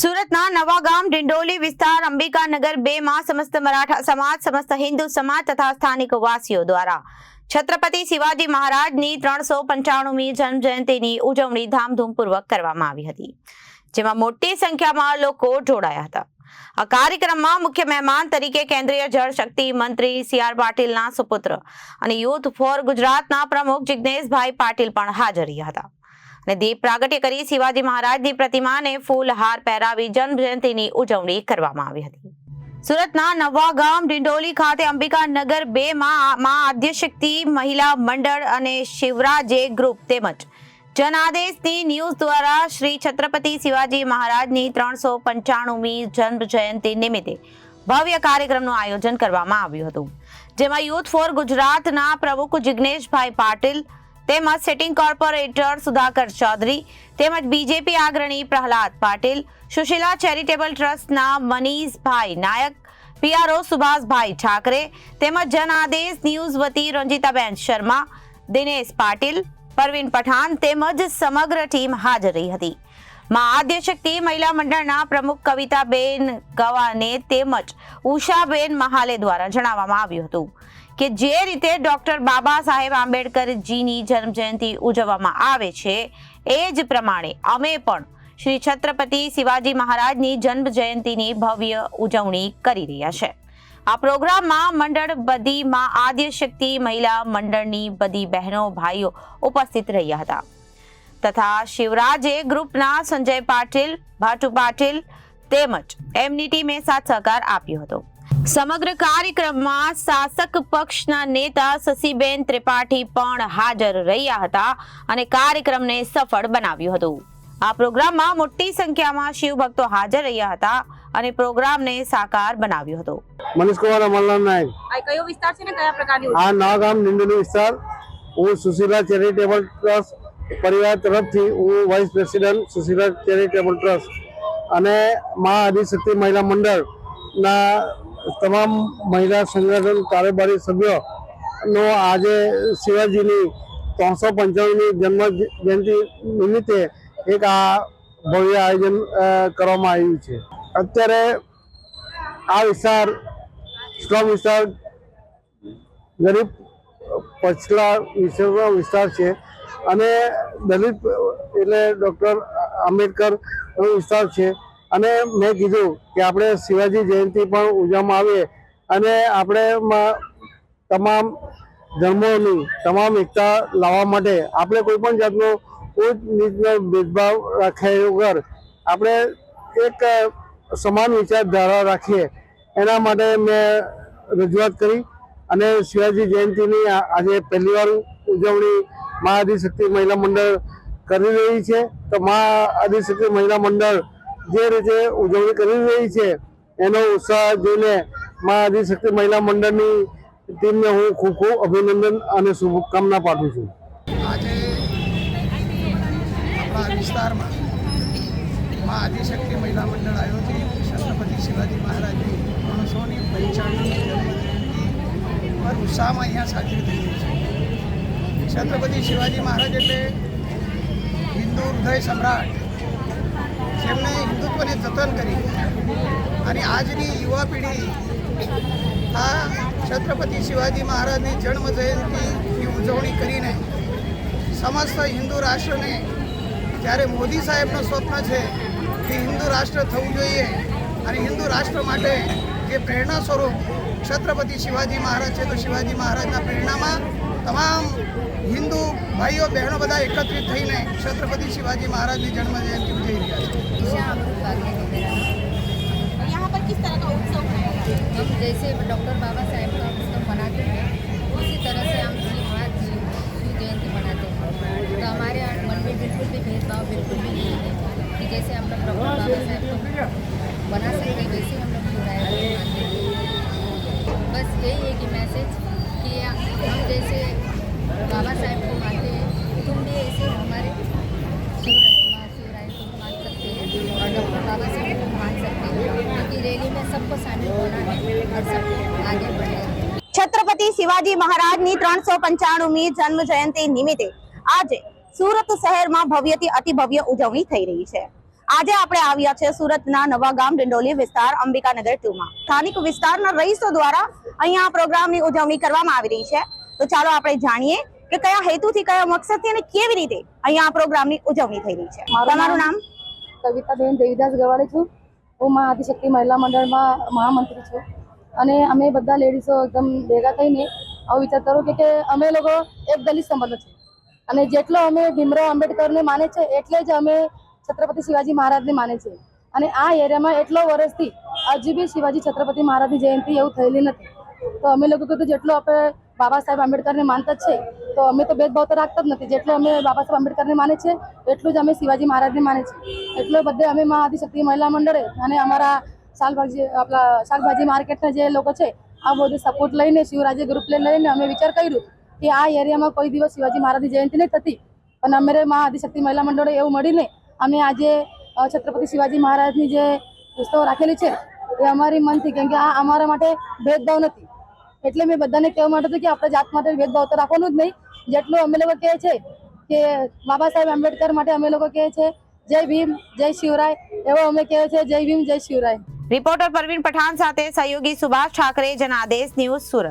સુરતના નવાગામ ડિંડોલી વિસ્તાર અંબિકાનગર બે માં સમસ્ત મરાઠા સમાજ, સમસ્ત હિન્દુ સમાજ તથા સ્થાનિક વાસીઓ દ્વારા છત્રપતિ શિવાજી મહારાજની ત્રણસો પંચાણુમી જન્મ જયંતિની ઉજવણી ધામધૂમપૂર્વક કરવામાં આવી હતી, જેમાં મોટી સંખ્યામાં લોકો જોડાયા હતા. આ કાર્યક્રમમાં મુખ્ય મહેમાન તરીકે કેન્દ્રીય જળશક્તિ મંત્રી સી આર પાટીલના સુપુત્ર અને યુથ ફોર ગુજરાતના પ્રમુખ જિજ્ઞેશભાઈ પાટીલ પણ હાજર રહ્યા હતા. અને દીપ પ્રાગટ્ય કરી શિવાજી મહારાજની પ્રતિમાને ફૂલ હાર પહેરાવી જન્મ જયંતિની ઉજવણી કરવામાં આવી હતી. સુરતના નવા ગામ ડિંડોલી ખાતે અંબિકાનગર બે માં આદ્યશક્તિ મહિલા મંડળ અને શિવરાજે ગ્રુપ તેમજ જનાદેશની ન્યૂઝ દ્વારા શ્રી છત્રપતિ શિવાજી મહારાજની ત્રણસો પંચાણુમી જન્મ જયંતિ નિમિત્તે ભવ્ય કાર્યક્રમનું આયોજન કરવામાં આવ્યું હતું. જેમાં યુથ ફોર ગુજરાતના પ્રમુખ જિગ્નેશભાઈ પાટીલ તેમજ સિટિંગ કોર્પોરેટર સુધાકર ચૌધરી તેમજ બીજેપી આગ્રણી પ્રહલાદ પાટીલ, સુશીલા ચેરિટેબલ ટ્રસ્ટના મનીષભાઈ નાયક પીઆરઓ સુભાષભાઈ ઠાકરે તેમજ જન આદેશ ન્યૂઝ વતી રંજીતાબેન શર્મા, દિનેશ પાટીલ, પરવીન પઠાણ તેમજ સમગ્ર ટીમ હાજર રહી હતી. માં આદ્યશક્તિ મહિલા મંડળના પ્રમુખ કવિતાબેન ગવાને તેમજ ઉષાબેન મહાલે દ્વારા જણાવવામાં આવ્યું હતું. કે જે રીતે ડોક્ટર બાબા સાહેબ આંબેડકરજીની જન્મ જયંતિ ઉજવવામાં આવે છે, એ જ પ્રમાણે અમે પણ શ્રી છત્રપતિ શિવાજી મહારાજની જન્મ જયંતિની ભવ્ય ઉજવણી કરી રહ્યા છે. આ પ્રોગ્રામમાં મંડળ બધી માં આદ્યશક્તિ મહિલા મંડળની બધી બહેનો ભાઈઓ ઉપસ્થિત રહ્યા હતા. તથા શિવરાજે ગ્રુપના સંજય પાટીલ, ભાટુ પાટીલ તેમજ એમની ટીમે સાથ સહકાર આપ્યો હતો. સમગ્ર કાર્યક્રમમાં શાસક પક્ષના નેતા શશીબેન ત્રિપાઠી પણ હાજર રહ્યા હતા અને કાર્યક્રમને સફળ બનાવ્યું હતું. આ પ્રોગ્રામમાં મોટી સંખ્યામાં શિવ ભક્તો હાજર રહ્યા હતા અને પ્રોગ્રામને સાકાર બનાવ્યો હતો. મનીષ કુમાર અમરલાલ નાયક. આ કયો વિસ્તાર છે ને? કયા પ્રકારની? આ નાગામ નિંદોલી વિસ્તાર. હું સુશીલા ચેરિટેબલ ટ્રસ્ટ પરિવાર તરફથી હું vice president Sushila charitable trust અને મા આદિશક્તિ મહિલા મંડળના તમામ મહિલા સંગઠન કારોબારી સભ્યોનો આજે શિવાજીની ત્રણસો પંચાવનમી જન્મ જયંતિ નિમિત્તે એક આ ભવ્ય આયોજન કરવામાં આવ્યું છે. અત્યારે આ વિસ્તાર, સ્લમ વિસ્તાર, ગરીબ, પછલા વિસ્તારનો વિસ્તાર છે અને દલિત, એટલે ડૉક્ટર આંબેડકર વિસ્તાર છે. અને મેં કીધું કે આપણે શિવાજી જયંતિ પણ ઉજવવામાં આવીએ અને આપણે તમામ ધર્મોની તમામ એકતા લાવવા માટે આપણે કોઈ પણ જાતનો ઉચ્ચ નીચનો ભેદભાવ રાખ્યા વગર આપણે એક સમાન વિચારધારા રાખીએ. એના માટે મેં રજૂઆત કરી અને શિવાજી જયંતિની આજે પહેલી વાર ઉજવણી મા આદિશક્તિ મહિલા મંડળ કરી રહી છે. તો મા આદિશક્તિ મહિલા મંડળ જે રીતે ઉજવણી કરી રહી છે, એનો ઉત્સાહ જોઈને મા આદિશક્તિ મહિલા મંડળની ટીમને હું ખૂબ ખૂબ અભિનંદન અને શુભકામના પાઠવું છું. આજે આપણા વિસ્તારમાં મા આદિશક્તિ મહિલા મંડળ આયોજિત છત્રપતિ શિવાજી મહારાજની ત્રણસોની પંચાણું જન્મજયંતિ ઉત્સાહમાં અહીંયા સાજરી થઈ રહી છે. છત્રપતિ શિવાજી મહારાજ એટલે હિન્દુ હૃદય સમ્રાટ જેમણે હિન્દુત્વને જતન કરી અને આજની યુવા પેઢી આ છત્રપતિ શિવાજી મહારાજની જન્મ જયંતિની ઉજવણી કરીને સમસ્ત હિન્દુ રાષ્ટ્રને, જ્યારે મોદી સાહેબનું સ્વપ્ન છે કે હિન્દુ રાષ્ટ્ર થવું જોઈએ અને હિન્દુ રાષ્ટ્ર માટે જે પ્રેરણા સ્વરૂપ છત્રપતિ શિવાજી મહારાજ છે, તો શિવાજી મહારાજના પ્રેરણામાં તમામ હિન્દુ ભાઈઓ બહેનો બધા એકત્રિત થઈને છત્રપતિ શિવાજી મહારાજની જન્મ જયંતિ ઉજવી રહ્યા છે यहाँ पर किस तरह का उत्सव है हम जैसे डॉक्टर बाबा साहेब का उत्सव मनाते हैं उसी तरह से हम श्री महाराज जी की जयंती मनाते हैं तो हमारे यहाँ मन में बिल्कुल भी भेदभाव बिल्कुल भी नहीं है कि जैसे हम लोग डॉक्टर बाबा साहेब को बना सकते हैं वैसे ही हम लोग शिवराय को मानते हैं बस यही है कि मैसेज कि हम जैसे बाबा साहेब को मानते हैं तुम भी ऐसे हमारे शिवराय माँ शिवराय को मान सकते हैं और डॉक्टर बाबा साहेब को मान सकते हैं क्योंकि रैली में सबको शामिल होना है और सबको आगे बढ़ना है છત્રપતિ શિવાજી મહારાજની ત્રણસો પંચાણુમી જન્મ જયંતિ નિમિત્તે આજે સુરત શહેરમાં ભવ્યથી અતિ ભવ્ય ઉજવણી થઈ રહી છે આજે આપણે આવ્યા છે સુરતના નવા ગામ ડિંડોલી વિસ્તાર અંબિકાનગર ટુ માં સ્થાનિક વિસ્તારના રહીશો દ્વારા અહીંયા આ પ્રોગ્રામની ઉજવણી કરવામાં આવી રહી છે તો ચાલો આપણે જાણીએ કે કયા હેતુથી કયા મકસદથી અને કેવી રીતે અહીંયા આ પ્રોગ્રામની ઉજવણી થઈ રહી છે? તમારું નામ? કવિતાબેન દેવીદાસ ગવાડે છું. હું મા આદિશક્તિ મહિલા મંડળમાં મહામંત્રી છું. અને અમે બધા લેડીઝો એકદમ ભેગા થઈને આવો વિચાર કરો કે કે અમે લોકો એક દલિત સંબંધ છે. અને જેટલો અમે ભીમરાવ આંબેડકરને માને છે એટલે જ અમે છત્રપતિ શિવાજી મહારાજને માને છે. અને આ એરિયામાં એટલો વર્ષથી હજી બી શિવાજી છત્રપતિ મહારાજની જયંતિ એવું થયેલી નથી. તો અમે લોકો કીધું જેટલો આપણે બાબા સાહેબ આંબેડકરને માનતા જ છે તો અમે તો ભેદભાવ તો રાખતા જ નથી. જેટલે અમે બાબા સાહેબ આંબેડકરને માને છે, એટલું જ અમે શિવાજી મહારાજને માને છે. એટલે બધે અમે મા આદિશક્તિ મહિલા મંડળે અને અમારા શાકભાજી, આપણા શાકભાજી માર્કેટના જે લોકો છે, આ બધું સપોર્ટ લઈને, શિવરાજે ગ્રુપ લઈને અમે વિચાર કર્યું કે આ એરિયામાં કોઈ દિવસ શિવાજી મહારાજની જયંતિ નહીં થતી. પણ અમે મા આદિશક્તિ મહિલા મંડળે એવું મળીને અમે આજે છત્રપતિ શિવાજી મહારાજની જે પુસ્તકો રાખેલી છે, એ અમારી મનથી, કેમ કે આ અમારા માટે ભેદભાવ નથી. એટલે મેં બધાને કહેવા માટે કે આપણે જાત માટે ભેદભાવ તો રાખવાનું જ નહીં. જેટલું અમે લોકો કહે છે કે બાબા સાહેબ આંબેડકર માટે અમે લોકો કહે છે, જય ભીમ, જય શિવરાય, એવો અમે કહે છે, જય ભીમ, જય શિવરાય. રિપોર્ટર પરવીન પઠાણ સાથે સહયોગી સુભાષ ઠાકરે, જનાદેશ ન્યૂઝ સુરત.